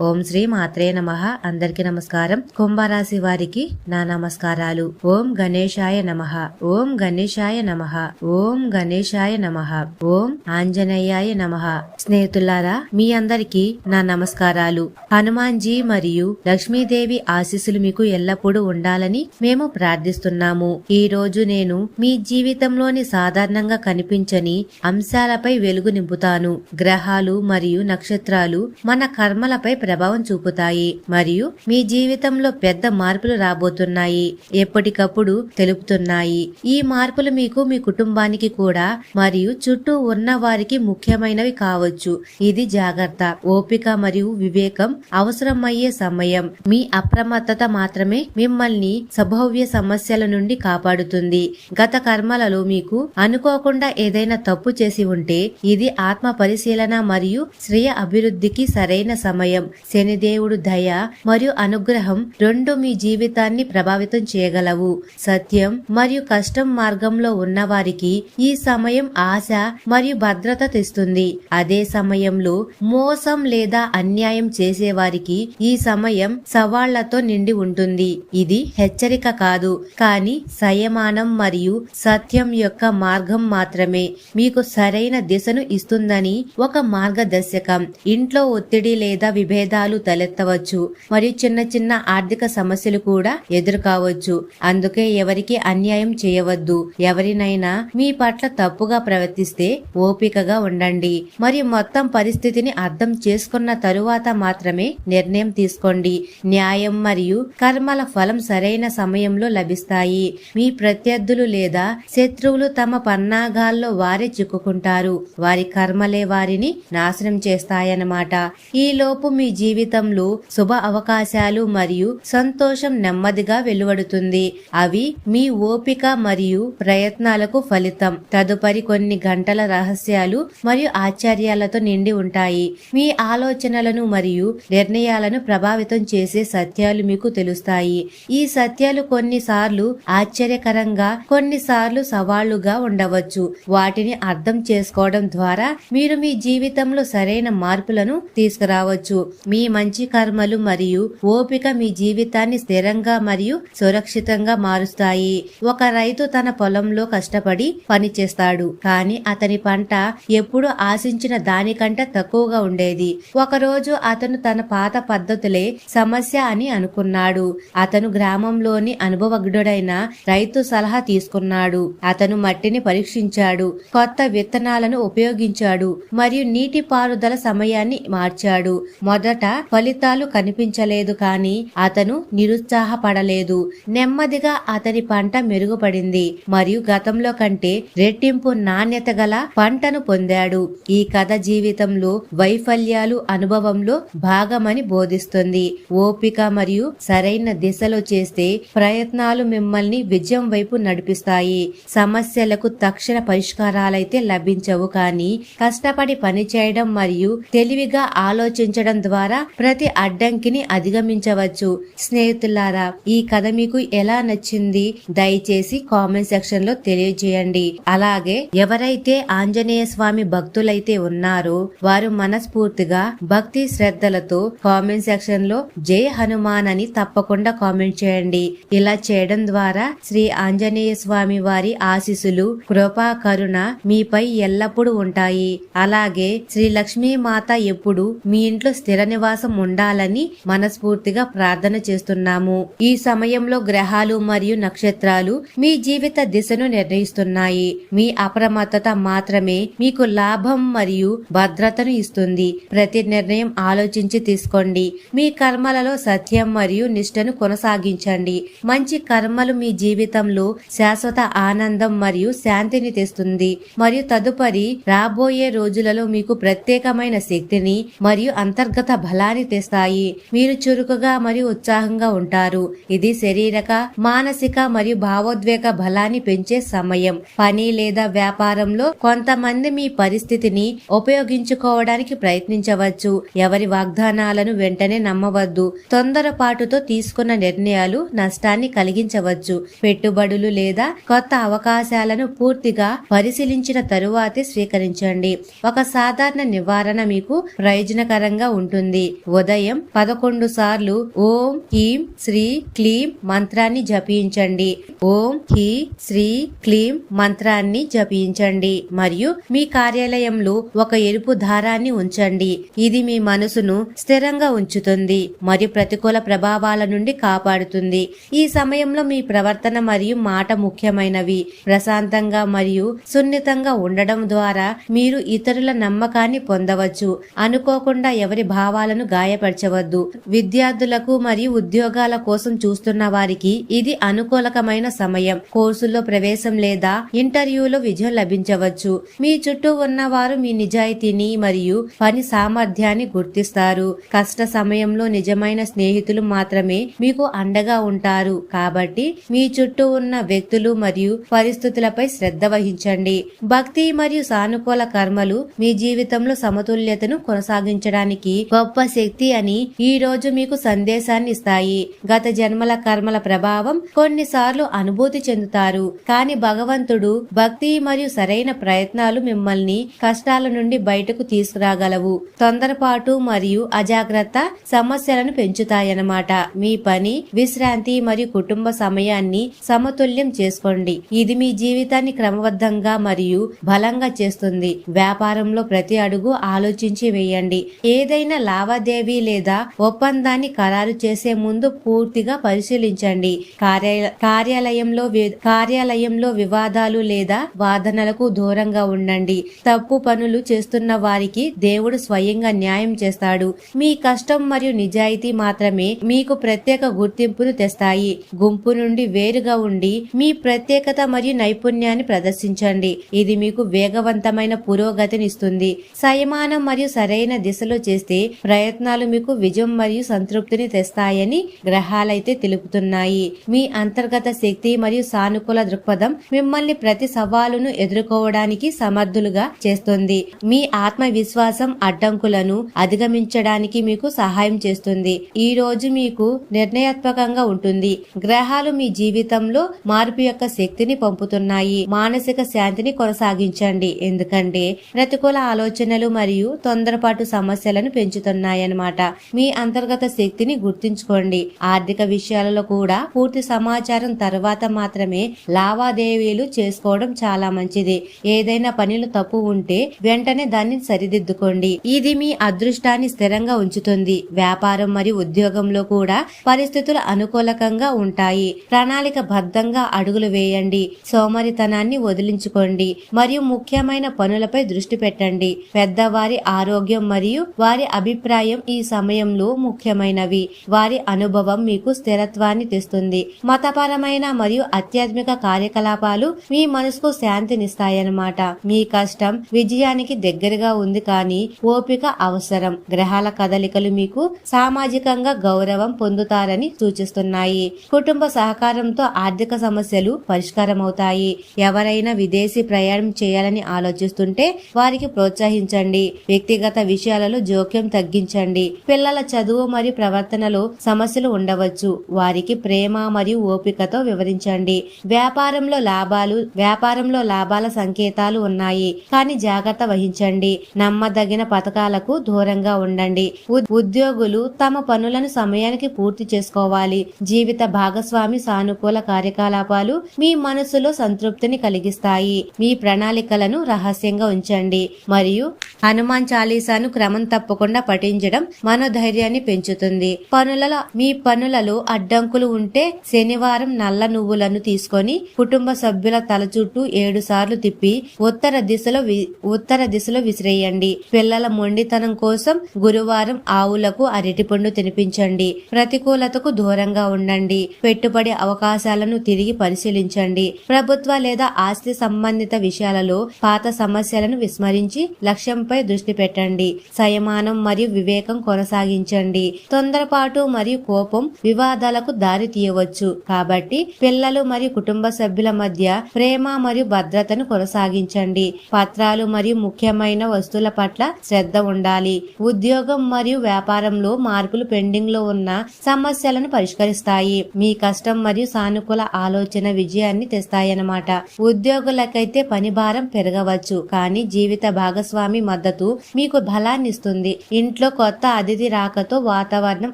ఓం శ్రీ మాత్రే నమ. అందరికి నమస్కారం. కుంభరాశి వారికి నా నమస్కారాలు. ఓం గణేశాయ నమ. ఓం గణేశాయ నమ. ఓం గణేశాయ నమ. ఓం ఆంజనేయాయ నమ. స్నేహితులారా మీ అందరికి నా నమస్కారాలు. హనుమాన్జీ మరియు లక్ష్మీదేవి ఆశీస్సులు మీకు ఎల్లప్పుడూ ఉండాలని మేము ప్రార్థిస్తున్నాము. ఈ రోజు నేను మీ జీవితంలోని సాధారణంగా కనిపించని అంశాలపై వెలుగు నింపుతాను. గ్రహాలు మరియు నక్షత్రాలు మన కర్మలపై ప్రభావం చూపుతాయి మరియు మీ జీవితంలో పెద్ద మార్పులు రాబోతున్నాయి ఎప్పటికప్పుడు తెలుపుతున్నాయి. ఈ మార్పులు మీకు మీ కుటుంబానికి కూడా మరియు చుట్టూ ఉన్న వారికి ముఖ్యమైనవి కావచ్చు. ఇది జాగ్రత్త ఓపిక మరియు వివేకం అవసరమయ్యే సమయం. మీ అప్రమత్తత మాత్రమే మిమ్మల్ని సభవ్య సమస్యల నుండి కాపాడుతుంది. గత కర్మలలో మీకు అనుకోకుండా ఏదైనా తప్పు చేసి ఉంటే ఇది ఆత్మ పరిశీలన మరియు శ్రేయ అభివృద్ధికి సరైన సమయం. శనిదేవుడు దయ మరియు అనుగ్రహం రెండు మీ జీవితాన్ని ప్రభావితం చేయగలవు. సత్యం మరియు కష్టం మార్గంలో ఉన్న వారికి ఈ సమయం ఆశ మరియు భద్రత తెస్తుంది. అదే సమయంలో మోసం లేదా అన్యాయం చేసేవారికి ఈ సమయం సవాళ్ళతో నిండి ఉంటుంది. ఇది హెచ్చరిక కాదు కానీ సంయమానం మరియు సత్యం యొక్క మార్గం మాత్రమే. మీకు సరైన దిశను ఇస్తుందని ఒక మార్గదర్శకం. ఇంట్లో ఒత్తిడి లేదా విభేదాలు తలెత్తవచ్చు. మరియు చిన్న చిన్న ఆర్థిక సమస్యలు కూడా ఎదుర్కోవచ్చు. అందుకే ఎవరికి అన్యాయం చేయవద్దు. ఎవరినైనా మీ పట్ల తప్పుగా ప్రవర్తిస్తే ఓపికగా ఉండండి. మరియు మొత్తం పరిస్థితిని అర్థం చేసుకున్న తరువాత మాత్రమే నిర్ణయం తీసుకోండి. న్యాయం మరియు కర్మల ఫలం సరైన సమయంలో లభిస్తాయి. మీ ప్రత్యర్థులు లేదా శత్రువులు తమ పన్నాగాల్లో వారే చిక్కుకుంటారు. వారి కర్మలే వారిని నాశనం చేస్తాయన్నమాట. ఈ లోపు మీ జీవితంలో శుభ అవకాశాలు మరియు సంతోషం నెమ్మదిగా వెలువడుతుంది. అవి మీ ఓపిక మరియు ప్రయత్నాలకు ఫలితం. తదుపరి కొన్ని గంటల రహస్యాలు మరియు ఆశ్చర్యాలతో నిండి ఉంటాయి. మీ ఆలోచనలను మరియు నిర్ణయాలను ప్రభావితం చేసే సత్యాలు మీకు తెలుస్తాయి. ఈ సత్యాలు కొన్నిసార్లు ఆశ్చర్యకరంగా కొన్నిసార్లు సవాళ్ళుగా ఉండవచ్చు. వాటిని అర్థం చేసుకోవడం ద్వారా మీరు మీ జీవితంలో సరైన మార్పులను తీసుకురావచ్చు. మీ మంచి కర్మలు మరియు ఓపిక మీ జీవితాన్ని స్థిరంగా మరియు సురక్షితంగా మారుస్తాయి. ఒక రైతు తన పొలంలో కష్టపడి పనిచేస్తాడు కానీ అతని పంట ఎప్పుడు ఆశించిన దానికంటే తక్కువగా ఉండేది. ఒకరోజు అతను తన పాత పద్ధతులే సమస్య అని అనుకున్నాడు. అతను గ్రామంలోని అనుభవజ్ఞుడైన రైతు సలహా తీసుకున్నాడు. అతను మట్టిని పరీక్షించాడు కొత్త విత్తనాలను ఉపయోగించాడు మరియు నీటి పారుదల సమయాన్ని మార్చాడు. మొదట ఫలితాలు కనిపించలేదు కానీ అతను నిరుత్సాహపడలేదు. నెమ్మదిగా అతని పంట మెరుగుపడింది. మరియు గతంలో కంటే రెట్టింపు నాణ్యత గల పంటను పొందాడు. ఈ కథ జీవితంలో వైఫల్యాలు అనుభవంలో భాగమని బోధిస్తుంది. ఓపిక మరియు సరైన దిశలో చేస్తే ప్రయత్నాలు మిమ్మల్ని విజయం వైపు నడిపిస్తాయి. సమస్యలకు తక్షణ పరిష్కారాలైతే లభించవు కానీ కష్టపడి పనిచేయడం మరియు తెలివిగా ఆలోచించడం ద్వారా ద్వారా ప్రతి అడ్డంకిని అధిగమించవచ్చు. స్నేహితులారా ఈ కథ మీకు ఎలా నచ్చింది? దయచేసి కామెంట్ సెక్షన్లో తెలియజేయండి. అలాగే ఎవరైతే ఆంజనేయ స్వామి భక్తులైతే ఉన్నారో వారు మనస్ఫూర్తిగా భక్తి శ్రద్ధలతో కామెంట్ సెక్షన్లో జై హనుమాన్ అని తప్పకుండా కామెంట్ చేయండి. ఇలా చేయడం ద్వారా శ్రీ ఆంజనేయ స్వామి వారి ఆశీస్సులు కృపా కరుణ మీపై ఎల్లప్పుడూ ఉంటాయి. అలాగే శ్రీ లక్ష్మీ మాత ఎప్పుడు మీ ఇంట్లో స్థిర నివాసం ఉండాలని మనస్ఫూర్తిగా ప్రార్థన చేస్తున్నాము. ఈ సమయంలో గ్రహాలు మరియు నక్షత్రాలు మీ జీవిత దిశను నిర్ణయిస్తున్నాయి. మీ అప్రమత్తత మాత్రమే మీకు లాభం మరియు భద్రతను ఇస్తుంది. ప్రతి నిర్ణయం ఆలోచించి తీసుకోండి. మీ కర్మలలో సత్యం మరియు నిష్ఠను కొనసాగించండి. మంచి కర్మలు మీ జీవితంలో శాశ్వత ఆనందం మరియు శాంతిని తెస్తుంది. మరియు తదుపరి రాబోయే రోజులలో మీకు ప్రత్యేకమైన శక్తిని మరియు అంతర్గత బలాన్ని తెస్తాయి. మీరు చురుకుగా మరియు ఉత్సాహంగా ఉంటారు. ఇది శరీరక మానసిక మరియు భావోద్వేగ బలాన్ని పెంచే సమయం. పని లేదా వ్యాపారంలో కొంతమంది మీ పరిస్థితిని ఉపయోగించుకోవడానికి ప్రయత్నించవచ్చు. ఎవరి వాగ్దానాలను వెంటనే నమ్మవద్దు. తొందరపాటుతో తీసుకున్న నిర్ణయాలు నష్టాన్ని కలిగించవచ్చు. పెట్టుబడులు లేదా కొత్త అవకాశాలను పూర్తిగా పరిశీలించిన తరువాతే స్వీకరించండి. ఒక సాధారణ నివారణ మీకు ప్రయోజనకరంగా ఉంటుంది? ఉంటుంది ఉదయం పదకొండు సార్లు ఓం హీం శ్రీ క్లీం మంత్రాన్ని జపించండి. ఓం హీ శ్రీ క్లీం మంత్రాన్ని జపించండి. మరియు మీ కార్యాలయంలో ఒక ఎరుపు దారాన్ని ఉంచండి. ఇది మీ మనసును స్థిరంగా ఉంచుతుంది మరియు ప్రతికూల ప్రభావాల నుండి కాపాడుతుంది. ఈ సమయంలో మీ ప్రవర్తన మరియు మాట ముఖ్యమైనవి. ప్రశాంతంగా మరియు సున్నితంగా ఉండడం ద్వారా మీరు ఇతరుల నమ్మకాన్ని పొందవచ్చు. అనుకోకుండా ఎవరి భావాలను గాయపరచవద్దు. విద్యార్థులకు మరియు ఉద్యోగాల కోసం చూస్తున్న వారికి ఇది అనుకూలకమైన సమయం. కోర్సుల్లో ప్రవేశం లేదా ఇంటర్వ్యూలో విజయం లభించవచ్చు. మీ చుట్టూ ఉన్నవారు మీ నిజాయితీని మరియు పని సామర్థ్యాన్ని గుర్తిస్తారు. కష్ట సమయంలో నిజమైన స్నేహితులు మాత్రమే మీకు అండగా ఉంటారు. కాబట్టి మీ చుట్టూ ఉన్న వ్యక్తులు మరియు పరిస్థితులపై శ్రద్ధ వహించండి. భక్తి మరియు సానుకూల కర్మలు మీ జీవితంలో సమతుల్యతను కొనసాగించడానికి గొప్ప గొప్ప శక్తి అని ఈ రోజు మీకు సందేశాన్ని ఇస్తాయి. గత జన్మల కర్మల ప్రభావం కొన్నిసార్లు అనుభూతి చెందుతారు. కానీ భగవంతుడు భక్తి మరియు సరైన ప్రయత్నాలు మిమ్మల్ని కష్టాల నుండి బయటకు తీసుకురాగలవు. తొందరపాటు మరియు అజాగ్రత్త సమస్యలను పెంచుతాయన్నమాట. మీ పని విశ్రాంతి మరియు కుటుంబ సమయాన్ని సమతుల్యం చేసుకోండి. ఇది మీ జీవితాన్ని క్రమబద్ధంగా మరియు బలంగా చేస్తుంది. వ్యాపారంలో ప్రతి అడుగు ఆలోచించి వేయండి. ఏదైనా లావాదేవీ లేదా ఒప్పందాన్ని ఖరారు చేసే ముందు పూర్తిగా పరిశీలించండి. కార్య- కార్యాలయంలో కార్యాలయంలో వివాదాలు లేదా వాదనలకు దూరంగా ఉండండి. తప్పు పనులు చేస్తున్న వారికి దేవుడు స్వయంగా న్యాయం చేస్తాడు. మీ కష్టం మరియు నిజాయితీ మాత్రమే మీకు ప్రత్యేక గుర్తింపును తెస్తాయి. గుంపు నుండి వేరుగా ఉండి మీ ప్రత్యేకత మరియు నైపుణ్యాన్ని ప్రదర్శించండి. ఇది మీకు వేగవంతమైన పురోగతినిస్తుంది. సయమానం మరియు సరైన దిశలో చేస్తే ప్రయత్నాలు మీకు విజయం మరియు సంతృప్తిని తెస్తాయని గ్రహాలైతే తెలుపుతున్నాయి. మీ అంతర్గత శక్తి మరియు సానుకూల దృక్పథం మిమ్మల్ని ప్రతి సవాలును ఎదుర్కోవడానికి సమర్థులుగా చేస్తుంది. మీ ఆత్మవిశ్వాసం అడ్డంకులను అధిగమించడానికి మీకు సహాయం చేస్తుంది. ఈ రోజు మీకు నిర్ణయాత్మకంగా ఉంటుంది. గ్రహాలు మీ జీవితంలో మార్పు యొక్క శక్తిని పంపుతున్నాయి. మానసిక శాంతిని కొనసాగించండి. ఎందుకంటే ప్రతికూల ఆలోచనలు మరియు తొందరపాటు సమస్యలను పెంచుతున్నాయన్నమాట మీ అంతర్గత శక్తిని గుర్తుంచుకోండి. ఆర్థిక విషయాలలో కూడా పూర్తి సమాచారం తర్వాత మాత్రమే లావాదేవీలు చేసుకోవడం చాలా మంచిది. ఏదైనా పనిలో తప్పు ఉంటే వెంటనే దాన్ని సరిదిద్దుకోండి. ఇది మీ అదృష్టాన్ని స్థిరంగా ఉంచుతుంది. వ్యాపారం మరియు ఉద్యోగంలో కూడా పరిస్థితులు అనుకూలకంగా ఉంటాయి. ప్రణాళిక బద్ధంగా అడుగులు వేయండి. సోమరితనాన్ని వదిలించుకోండి. మరియు ముఖ్యమైన పనులపై దృష్టి పెట్టండి. పెద్దవారి ఆరోగ్యం మరియు వారి అభిప్రాయం ఈ సమయంలో ముఖ్యమైనవి. వారి అనుభవం మీకు స్థిరత్వాన్ని తెస్తుంది. మతపరమైన మరియు ఆధ్యాత్మిక కార్యకలాపాలు మీ మనసుకు శాంతినిస్తాయన్నమాట. మీ కష్టం విజయానికి దగ్గరగా ఉంది కానీ ఓపిక అవసరం. గ్రహాల కదలికలు మీకు సామాజికంగా గౌరవం పొందుతారని సూచిస్తున్నాయి. కుటుంబ సహకారంతో ఆర్థిక సమస్యలు పరిష్కారమవుతాయి. ఎవరైనా విదేశీ ప్రయాణం చేయాలని ఆలోచిస్తుంటే వారికి ప్రోత్సహించండి. వ్యక్తిగత విషయాలలో జోక్యం తగ్గించండి. పిల్లల చదువు మరియు ప్రవర్తనలో సమస్యలు ఉండవచ్చు. వారికి ప్రేమ మరియు ఓపికతో వివరించండి. వ్యాపారంలో లాభాలు వ్యాపారంలో లాభాల సంకేతాలు ఉన్నాయి. కానీ జాగ్రత్త వహించండి. నమ్మదగిన పథకాలకు దూరంగా ఉండండి. ఉద్యోగులు తమ పనులను సమయానికి పూర్తి చేసుకోవాలి. జీవిత భాగస్వామి సానుకూల కార్యకలాపాలు మీ మనసులో సంతృప్తిని కలిగిస్తాయి. మీ ప్రణాళికలను రహస్యంగా ఉంచండి. మరియు హనుమాన్ చాలీసాను క్రమం తప్పకుండా పాటించడం మనోధైర్యాన్ని పెంచుతుంది. పనులలో మీ పనులలో అడ్డంకులు ఉంటే శనివారం నల్ల నువ్వులను తీసుకొని కుటుంబ సభ్యుల తల చుట్టూ ఏడు సార్లు తిప్పి ఉత్తర దిశలో ఉత్తర దిశలో విసిరేయండి. పిల్లల మొండితనం కోసం గురువారం ఆవులకు అరటిపండు తినిపించండి. ప్రతికూలతకు దూరంగా ఉండండి. పెట్టుబడి అవకాశాలను తిరిగి పరిశీలించండి. ప్రభుత్వ లేదా ఆస్తి సంబంధిత విషయాలలో పాత సమస్యలను విస్మరించి లక్ష్యంపై దృష్టి పెట్టండి. సంయమానం మరియు వివేకం కొనసాగించండి. తొందరపాటు మరియు కోపం వివాదాలకు దారి తీయవచ్చు. కాబట్టి పిల్లలు మరియు కుటుంబ సభ్యుల మధ్య ప్రేమ మరియు భద్రతను కొనసాగించండి. పత్రాలు మరియు ముఖ్యమైన వస్తువుల పట్ల శ్రద్ధ ఉండాలి. ఉద్యోగం మరియు వ్యాపారంలో మార్పులు పెండింగ్లో ఉన్న సమస్యలను పరిష్కరిస్తాయి. మీ కష్టం మరియు సానుకూల ఆలోచన విజయాన్ని తెస్తాయన్నమాట. ఉద్యోగులకైతే పని భారం పెరగవచ్చు. కానీ జీవిత భాగస్వామి మద్దతు మీకు బలాన్నిస్తుంది. ఇంట్లో ఇంట్లో కొత్త అతిథి రాకతో వాతావరణం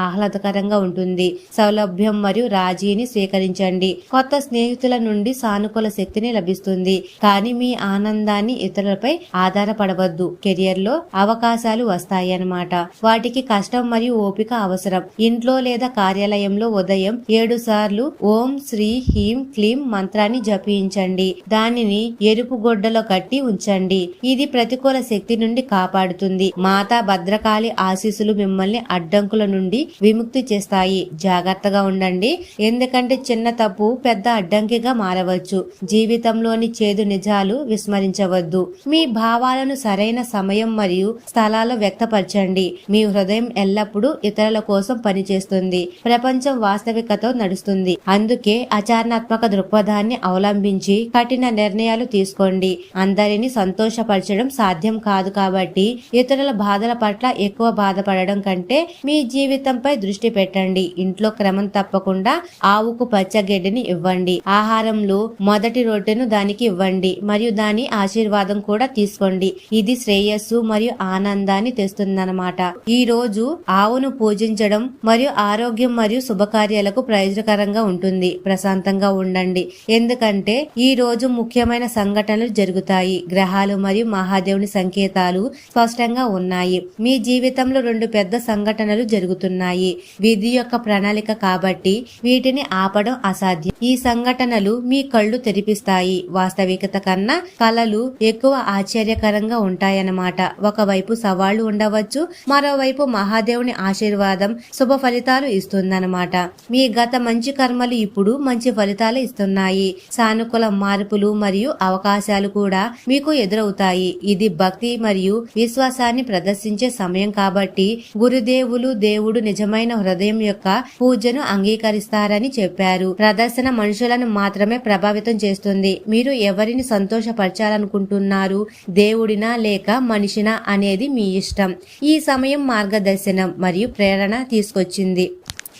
ఆహ్లాదకరంగా ఉంటుంది. సౌలభ్యం మరియు రాజీని స్వీకరించండి. కొత్త స్నేహితుల నుండి సానుకూల శక్తిని లభిస్తుంది. కానీ మీ ఆనందాన్ని ఇతరులపై ఆధారపడవద్దు. కెరియర్లో అవకాశాలు వస్తాయి అన్నమాట వాటికి కష్టం మరియు ఓపిక అవసరం. ఇంట్లో లేదా కార్యాలయంలో ఉదయం ఏడు సార్లు ఓం శ్రీ హీం క్లీం మంత్రాన్ని జపించండి. దానిని ఎరుపు గొడ్డలో కట్టి ఉంచండి. ఇది ప్రతికూల శక్తి నుండి కాపాడుతుంది. మాతా భద్రకాళి ఆశీస్సులు మిమ్మల్ని అడ్డంకుల నుండి విముక్తి చేస్తాయి. జాగ్రత్తగా ఉండండి. ఎందుకంటే చిన్న తప్పు పెద్ద అడ్డంకిగా మారవచ్చు. జీవితంలోని చేదు నిజాలు విస్మరించవద్దు. మీ భావాలను సరైన సమయం మరియు స్థలాల్లో వ్యక్తపరచండి. మీ హృదయం ఎల్లప్పుడూ ఇతరుల కోసం పనిచేస్తుంది. ప్రపంచం వాస్తవికతో నడుస్తుంది. అందుకే ఆచరణాత్మక దృక్పథాన్ని అవలంబించి కఠిన నిర్ణయాలు తీసుకోండి. అందరినీ సంతోషపరచడం సాధ్యం కాదు కాబట్టి ఇతరుల బాధల పట్ల ఎక్కువ బాధపడడం కంటే మీ జీవితంపై దృష్టి పెట్టండి. ఇంట్లో క్రమం తప్పకుండా ఆవుకు పచ్చగడ్డిని ఇవ్వండి. ఆహారంలో మొదటి రొట్టెను దానికి ఇవ్వండి. మరియు దాని ఆశీర్వాదం కూడా తీసుకోండి. ఇది శ్రేయస్సు మరియు ఆనందాన్ని తెస్తుందన్నమాట. ఈ రోజు ఆవును పూజించడం మరియు ఆరోగ్యం మరియు శుభకార్యాలకు ప్రయోజనకరంగా ఉంటుంది. ప్రశాంతంగా ఉండండి. ఎందుకంటే ఈ రోజు ముఖ్యమైన సంఘటనలు జరుగుతాయి. గ్రహాలు మరియు మహాదేవుని సంకేతాలు స్పష్టంగా ఉన్నాయి. మీ జీవితంలో రెండు పెద్ద సంఘటనలు జరుగుతున్నాయి. విధి యొక్క ప్రణాళిక కాబట్టి వీటిని ఆపడం అసాధ్యం. ఈ సంఘటనలు మీ కళ్ళు తెరిపిస్తాయి. వాస్తవికత కన్నా కళలు ఎక్కువ ఆశ్చర్యకరంగా ఉంటాయన్నమాట. ఒకవైపు సవాళ్ళు ఉండవచ్చు మరోవైపు మహాదేవుని ఆశీర్వాదం శుభ ఫలితాలు ఇస్తుందన్నమాట. మీ గత మంచి కర్మలు ఇప్పుడు మంచి ఫలితాలు ఇస్తున్నాయి. సానుకూల మార్పులు మరియు అవకాశాలు కూడా మీకు ఎదురవుతాయి. ఇది భక్తి మరియు విశ్వాసాన్ని ప్రదర్శించే సమయం కాబట్టి గురుదేవులు దేవుడు నిజమైన హృదయం యొక్క పూజను అంగీకరిస్తారని చెప్పారు. ప్రదర్శన మనుషులను మాత్రమే ప్రభావితం చేస్తుంది. మీరు ఎవరిని సంతోషపరచాలనుకుంటున్నారు? దేవుడినా లేక మనిషినా అనేది మీ ఇష్టం. ఈ సమయం మార్గదర్శనం మరియు ప్రేరణ తీసుకొచ్చింది.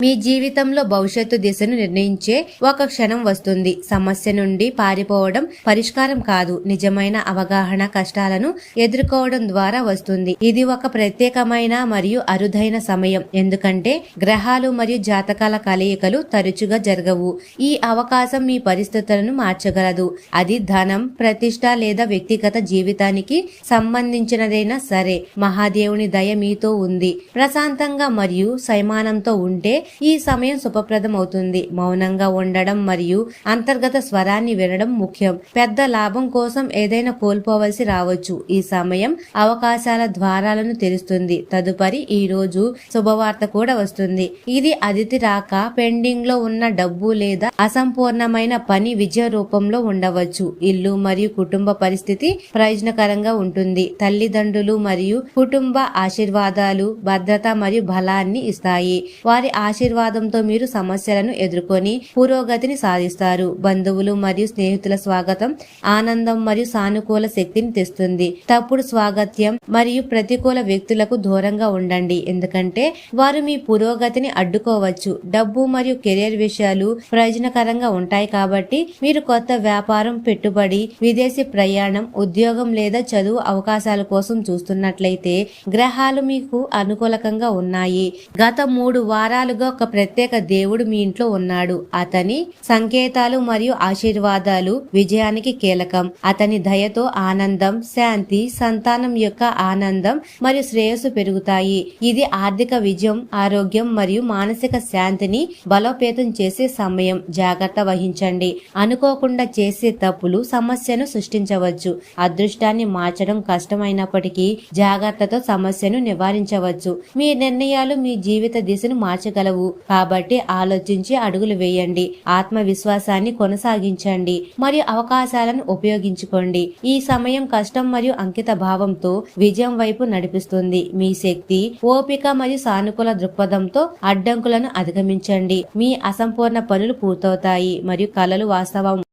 మీ జీవితంలో భవిష్యత్తు దిశను నిర్ణయించే ఒక క్షణం వస్తుంది. సమస్య నుండి పారిపోవడం పరిష్కారం కాదు. నిజమైన అవగాహన కష్టాలను ఎదుర్కోవడం ద్వారా వస్తుంది. ఇది ఒక ప్రత్యేకమైన మరియు అరుదైన సమయం. ఎందుకంటే గ్రహాలు మరియు జాతకాల కలయికలు తరచుగా జరగవు. ఈ అవకాశం మీ పరిస్థితులను మార్చగలదు. అది ధనం ప్రతిష్ట లేదా వ్యక్తిగత జీవితానికి సంబంధించినదైనా సరే. మహాదేవుని దయ మీతో ఉంది. ప్రశాంతంగా మరియు సైమానంతో ఉంటే ఈ సమయం శుభప్రదం అవుతుంది మౌనంగా ఉండడం మరియు అంతర్గత స్వరాన్ని వినడం ముఖ్యం. పెద్ద లాభం కోసం ఏదైనా కోల్పోవలసి రావచ్చు. ఈ సమయం అవకాశాల ద్వారాలను తెరుస్తుంది. తదుపరి ఈ రోజు శుభవార్త కూడా వస్తుంది. ఇది అతిథి రాక పెండింగ్లో ఉన్న డబ్బు లేదా అసంపూర్ణమైన పని విజయ రూపంలో ఉండవచ్చు. ఇల్లు మరియు కుటుంబ పరిస్థితి ప్రయోజనకరంగా ఉంటుంది. తల్లిదండ్రులు మరియు కుటుంబ ఆశీర్వాదాలు భద్రత మరియు బలాన్ని ఇస్తాయి. వారి ఆశీర్వాదంతో మీరు సమస్యలను ఎదుర్కొని పురోగతిని సాధిస్తారు. బంధువులు మరియు స్నేహితుల స్వాగతం ఆనందం మరియు సానుకూల శక్తిని తెస్తుంది. తప్పుడు స్వాగత్యం మరియు ప్రతికూల వ్యక్తులకు దూరంగా ఉండండి. ఎందుకంటే వారు మీ పురోగతిని అడ్డుకోవచ్చు. డబ్బు మరియు కెరీర్ విషయాలు ప్రయోజనకరంగా ఉంటాయి కాబట్టి మీరు కొత్త వ్యాపారం పెట్టుబడి విదేశీ ప్రయాణం ఉద్యోగం లేదా చదువు అవకాశాల కోసం చూస్తున్నట్లయితే గ్రహాలు మీకు అనుకూలకంగా ఉన్నాయి. గత మూడు వారాలుగా ఒక ప్రత్యేక దేవుడు మీ ఇంట్లో ఉన్నాడు. అతని సంకేతాలు మరియు ఆశీర్వాదాలు విజయానికి కీలకం. అతని దయతో ఆనందం శాంతి సంతానం యొక్క ఆనందం మరియు శ్రేయస్సు పెరుగుతాయి. ఇది ఆర్థిక విజయం ఆరోగ్యం మరియు మానసిక శాంతిని బలోపేతం చేసే సమయం. జాగ్రత్త వహించండి. అనుకోకుండా చేసే తప్పులు సమస్యను సృష్టించవచ్చు. అదృష్టాన్ని మార్చడం కష్టమైనప్పటికీ జాగ్రత్తతో సమస్యను నివారించవచ్చు. మీ నిర్ణయాలు మీ జీవిత దిశను మార్చగలవు. కాబట్టి ఆలోచించి అడుగులు వేయండి. ఆత్మవిశ్వాసాన్ని కొనసాగించండి. మరియు అవకాశాలను ఉపయోగించుకోండి. ఈ సమయం కష్టం మరియు అంకిత భావంతో విజయం వైపు నడిపిస్తుంది. మీ శక్తి ఓపిక మరియు సానుకూల దృక్పథంతో అడ్డంకులను అధిగమించండి. మీ అసంపూర్ణ పనులు పూర్తవుతాయి. మరియు కళలు వాస్తవం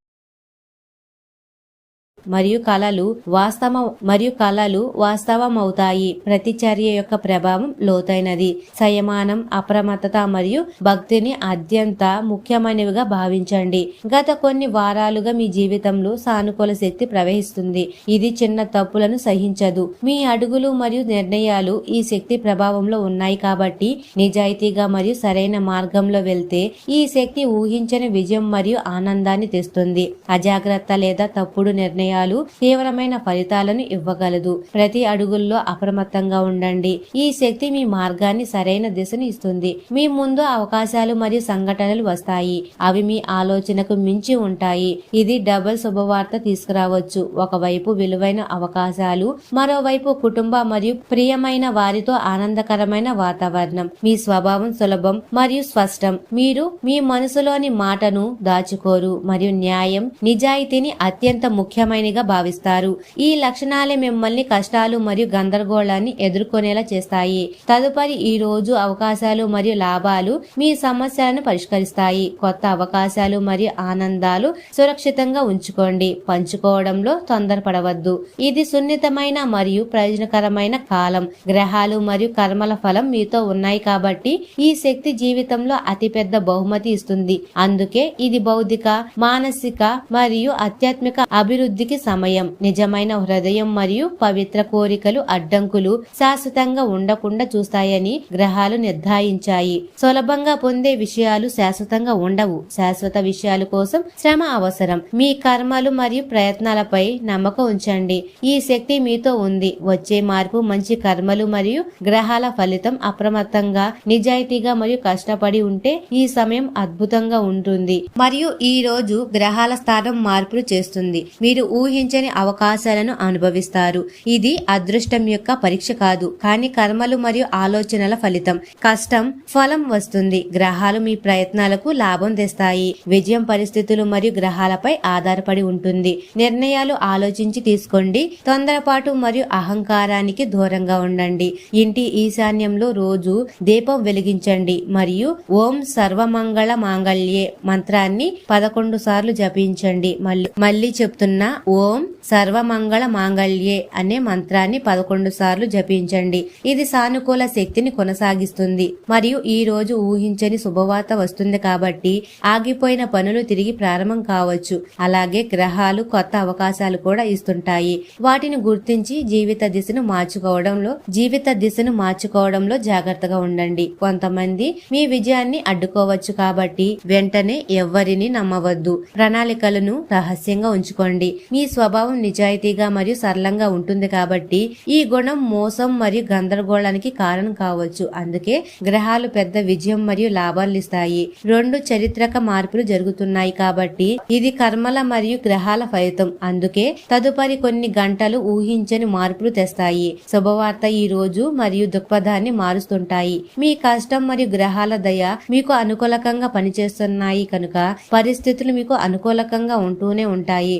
మరియు కళలు వాస్తవ మరియు కళలు వాస్తవమవుతాయి. ప్రతిచర్య యొక్క ప్రభావం లోతైనది. సంయమానం అప్రమత్తత మరియు భక్తిని అత్యంత ముఖ్యమైనవిగా భావించండి. గత కొన్ని వారాలుగా మీ జీవితంలో సానుకూల శక్తి ప్రవహిస్తుంది. ఇది చిన్న తప్పులను సహించదు. మీ అడుగులు మరియు నిర్ణయాలు ఈ శక్తి ప్రభావంలో ఉన్నాయి కాబట్టి నిజాయితీగా మరియు సరైన మార్గంలో వెళ్తే ఈ శక్తి ఊహించని విజయం మరియు ఆనందాన్ని తెస్తుంది. అజాగ్రత్త లేదా తప్పుడు నిర్ణయం నిర్ణయాలు తీవ్రమైన ఫలితాలను ఇవ్వగలదు. ప్రతి అడుగుల్లో అప్రమత్తంగా ఉండండి. ఈ శక్తి మీ మార్గాన్ని సరైన దిశను ఇస్తుంది. మీ ముందు అవకాశాలు మరియు సంఘటనలు వస్తాయి. అవి మీ ఆలోచనకు మించి ఉంటాయి. ఇది డబుల్ శుభవార్త తీసుకురావచ్చు. ఒకవైపు విలువైన అవకాశాలు మరోవైపు కుటుంబ మరియు ప్రియమైన వారితో ఆనందకరమైన వాతావరణం. మీ స్వభావం సులభం మరియు స్పష్టం. మీరు మీ మనసులోని మాటను దాచుకోరు మరియు న్యాయం నిజాయితీని అత్యంత ముఖ్యమైన ముఖ్యమైనగా భావిస్తారు. ఈ లక్షణాలే మిమ్మల్ని కష్టాలు మరియు గందరగోళాన్ని ఎదుర్కొనేలా చేస్తాయి. తదుపరి ఈ రోజు అవకాశాలు మరియు లాభాలు మీ సమస్యలను పరిష్కరిస్తాయి. కొత్త అవకాశాలు మరియు ఆనందాలు సురక్షితంగా ఉంచుకోండి. పంచుకోవడంలో తొందరపడవద్దు. ఇది సున్నితమైన మరియు ప్రయోజనకరమైన కాలం. గ్రహాలు మరియు కర్మల ఫలం మీతో ఉన్నాయి కాబట్టి ఈ శక్తి జీవితంలో అతిపెద్ద బహుమతి ఇస్తుంది. అందుకే ఇది బౌద్ధిక మానసిక మరియు ఆధ్యాత్మిక అభివృద్ధికి సమయం నిజమైన హృదయం మరియు పవిత్ర కోరికలు అడ్డంకులు శాశ్వతంగా ఉండకుండా చూస్తాయని గ్రహాలు నిర్ధారించాయి. సులభంగా పొందే విషయాలు శాశ్వతంగా ఉండవు. శాశ్వత విషయాల కోసం శ్రమ అవసరం. మీ కర్మలు మరియు ప్రయత్నాలపై నమ్మకం ఉంచండి. ఈ శక్తి మీతో ఉంది. వచ్చే మార్పు మంచి కర్మలు మరియు గ్రహాల ఫలితం అప్రమత్తంగా నిజాయితీగా మరియు కష్టపడి ఉంటే ఈ సమయం అద్భుతంగా ఉంటుంది. మరియు ఈ రోజు గ్రహాల స్థానం మార్పులు చేస్తుంది. మీరు ఊహించని అవకాశాలను అనుభవిస్తారు. ఇది అదృష్టం యొక్క పరీక్ష కాదు కానీ కర్మలు మరియు ఆలోచనల ఫలితం. కష్టం ఫలం వస్తుంది. గ్రహాలు మీ ప్రయత్నాలకు లాభం తెస్తాయి. విజయం పరిస్థితులు మరియు గ్రహాలపై ఆధారపడి ఉంటుంది. నిర్ణయాలు ఆలోచించి తీసుకోండి. తొందరపాటు మరియు అహంకారానికి దూరంగా ఉండండి. ఇంటి ఈశాన్యంలో రోజు దీపం వెలిగించండి మరియు ఓం సర్వమంగళ మాంగళ్యే మంత్రాన్ని పదకొండు సార్లు జపించండి. మళ్ళీ మళ్ళీ చెప్తున్నా ఓం సర్వమంగళ మాంగళ్యే అనే మంత్రాన్ని పదకొండు సార్లు జపించండి. ఇది సానుకూల శక్తిని కొనసాగిస్తుంది. మరియు ఈ రోజు ఊహించని శుభవార్త వస్తుంది కాబట్టి ఆగిపోయిన పనులు తిరిగి ప్రారంభం కావచ్చు. అలాగే గ్రహాలు కొత్త అవకాశాలు కూడా ఇస్తుంటాయి. వాటిని గుర్తించి జీవిత దిశను మార్చుకోవడంలో జీవిత దిశను మార్చుకోవడంలో జాగ్రత్తగా ఉండండి. కొంతమంది మీ విజయాన్ని అడ్డుకోవచ్చు కాబట్టి వెంటనే ఎవ్వరిని నమ్మవద్దు. ప్రణాళికలను రహస్యంగా ఉంచుకోండి. మీ ఈ స్వభావం నిజాయితీగా మరియు సరళంగా ఉంటుంది కాబట్టి ఈ గుణం మోసం మరియు గందరగోళానికి కారణం కావచ్చు. అందుకే గ్రహాలు పెద్ద విజయం మరియు లాభాలు ఇస్తాయి. రెండు చరిత్రక మార్పులు జరుగుతున్నాయి కాబట్టి ఇది కర్మల మరియు గ్రహాల ఫలితం. అందుకే తదుపరి కొన్ని గంటలు ఊహించని మార్పులు తెస్తాయి. శుభవార్త ఈ రోజు మరియు దృక్పథాన్ని మారుస్తుంటాయి. మీ కష్టం మరియు గ్రహాల దయ మీకు అనుకూలకంగా పనిచేస్తున్నాయి కనుక పరిస్థితులు మీకు అనుకూలకంగా ఉంటూనే ఉంటాయి.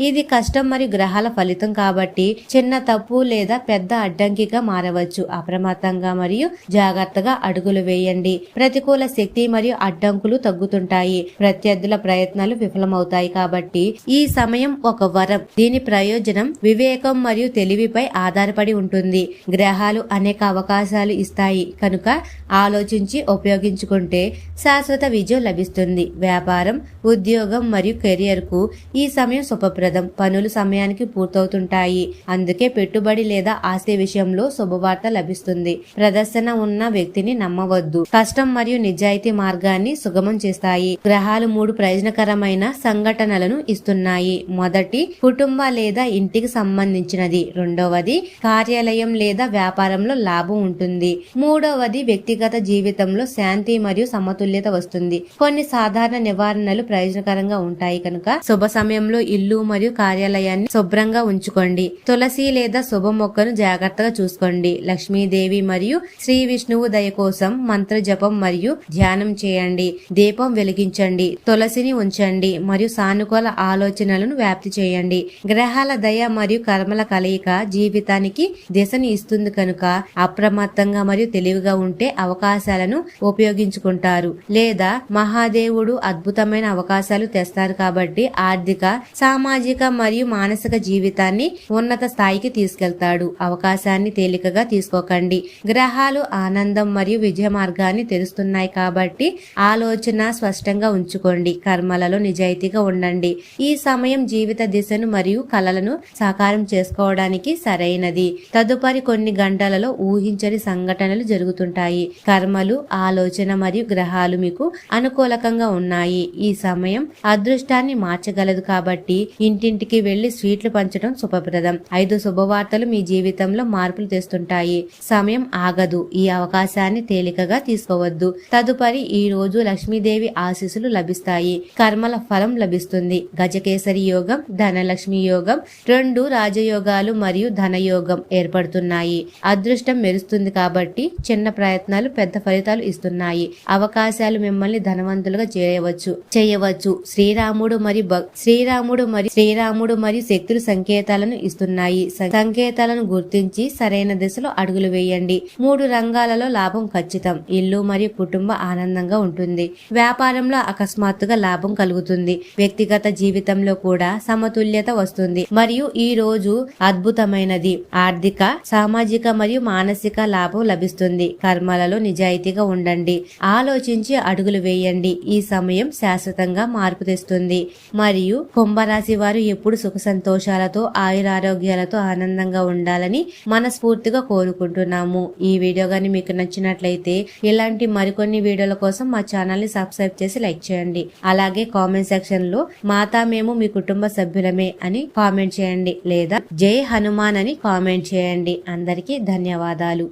ఇది కష్టం మరియు గ్రహాల ఫలితం కాబట్టి చిన్న తప్పు లేదా పెద్ద అడ్డంకిగా మారవచ్చు. అప్రమత్తంగా మరియు జాగ్రత్తగా అడుగులు వేయండి. ప్రతికూల శక్తి మరియు అడ్డంకులు తగ్గుతుంటాయి. ప్రత్యర్థుల ప్రయత్నాలు విఫలమవుతాయి కాబట్టి ఈ సమయం ఒక వరం. దీని ప్రయోజనం వివేకం మరియు తెలివిపై ఆధారపడి ఉంటుంది. గ్రహాలు అనేక అవకాశాలు ఇస్తాయి. కనుక ఆలోచించి ఉపయోగించుకుంటే శాశ్వత విజయం లభిస్తుంది. వ్యాపారం ఉద్యోగం మరియు కెరియర్కు ఈ సమయం శుభప్రదం. పనులు సమయానికి పూర్తవుతుంటాయి. అందుకే పెట్టుబడి లేదా ఆస్తి విషయంలో శుభవార్త లభిస్తుంది. ప్రదర్శన ఉన్న వ్యక్తిని నమ్మవద్దు. కష్టం మరియు నిజాయితీ మార్గాన్ని సుగమం చేస్తాయి. గ్రహాలు మూడు ప్రయోజనకరమైన సంఘటనలను ఇస్తున్నాయి. మొదటి కుటుంబ లేదా ఇంటికి సంబంధించినది. రెండవది కార్యాలయం లేదా వ్యాపారంలో లాభం ఉంటుంది. మూడవది వ్యక్తిగత జీవితంలో శాంతి మరియు సమతుల్యత వస్తుంది. కొన్ని సాధారణ నివారణలు ప్రయోజనకరంగా ఉంటాయి కనుక శుభ సమయంలో ఇల్లు మరియు కార్యాలయాన్ని శుభ్రంగా ఉంచుకోండి. తులసి లేదా శుభ మొక్కను జాగ్రత్తగా చూసుకోండి. లక్ష్మీదేవి మరియు శ్రీ విష్ణువు దయ కోసం మంత్ర జపం మరియు ధ్యానం చేయండి. దీపం వెలిగించండి. తులసిని ఉంచండి మరియు సానుకూల ఆలోచనలను వ్యాప్తి చేయండి. గ్రహాల దయ మరియు కర్మల కలయిక జీవితానికి దిశని ఇస్తుంది కనుక అప్రమత్తంగా మరియు తెలివిగా ఉంటే అవకాశాలను ఉపయోగించుకుంటారు. లేదా మహాదేవుడు అద్భుతమైన అవకాశాలు తెస్తారు కాబట్టి ఆర్థిక సామాజిక మరియు మానసిక జీవితాన్ని ఉన్నత స్థాయికి తీసుకెళ్తాడు. అవకాశాన్ని తేలికగా తీసుకోకండి. గ్రహాలు ఆనందం మరియు విజయ మార్గాన్ని తెరుస్తున్నాయి కాబట్టి ఆలోచన స్పష్టంగా ఉంచుకోండి. కర్మలలో నిజాయితీగా ఉండండి. ఈ సమయం జీవిత దిశను మరియు కలలను సాకారం చేసుకోవడానికి సరైనది. తదుపరి కొన్ని గంటలలో ఊహించని సంఘటనలు జరుగుతుంటాయి. కర్మలు ఆలోచన మరియు గ్రహాలు మీకు అనుకూలకంగా ఉన్నాయి. ఈ సమయం అదృష్టాన్ని మార్చగలదు కాబట్టి ఇంటింటికి వెళ్ళి స్వీట్లు పంచడం శుభప్రదం. ఐదు శుభవార్తలు మీ జీవితంలో మార్పులు తెస్తుంటాయి. సమయం ఆగదు. ఈ అవకాశాన్ని తేలికగా తీసుకోవద్దు. తదుపరి ఈ రోజు లక్ష్మీదేవి ఆశీస్సులు లభిస్తాయి. కర్మల ఫలం లభిస్తుంది. గజకేసరి యోగం ధనలక్ష్మి యోగం రెండు రాజయోగాలు మరియు ధనయోగం ఏర్పడుతున్నాయి. అదృష్టం మెరుస్తుంది కాబట్టి చిన్న ప్రయత్నాలు పెద్ద ఫలితాలు ఇస్తున్నాయి. అవకాశాలు మిమ్మల్ని ధనవంతులుగా చేయవచ్చు. చేయవచ్చు. శ్రీరాముడు మరియు భక్- శ్రీరాముడు మరియు శ్రీరాముడు మరియు శక్తులు సంకేతాలను ఇస్తున్నాయి. సంకేతాలను గుర్తించి సరైన దిశలో అడుగులు వేయండి. మూడు రంగాలలో లాభం ఖచ్చితం. ఇల్లు మరియు కుటుంబ ఆనందంగా ఉంటుంది. వ్యాపారంలో అకస్మాత్తుగా లాభం కలుగుతుంది. వ్యక్తిగత జీవితంలో కూడా సమతుల్యత వస్తుంది. మరియు ఈ రోజు అద్భుతమైనది. ఆర్థిక సామాజిక మరియు మానసిక లాభం లభిస్తుంది. కర్మలలో నిజాయితీగా ఉండండి. ఆలోచించి అడుగులు వేయండి. ఈ సమయం శాశ్వతంగా మార్పు తెస్తుంది. మరియు కుంభరాశి వారు ఎప్పుడు సుఖ సంతోషాలతో ఆయురారోగ్యాలతో ఆనందంగా ఉండాలని మనస్ఫూర్తిగా కోరుకుంటున్నాము. ఈ వీడియో గాని మీకు నచ్చినట్లయితే ఇలాంటి మరికొన్ని వీడియోల కోసం మా ఛానల్ని సబ్స్క్రైబ్ చేసి లైక్ చేయండి. అలాగే కామెంట్ సెక్షన్లో మాతా మేము మీ కుటుంబ సభ్యులమే అని కామెంట్ చేయండి లేదా జై హనుమాన్ అని కామెంట్ చేయండి. అందరికీ ధన్యవాదాలు.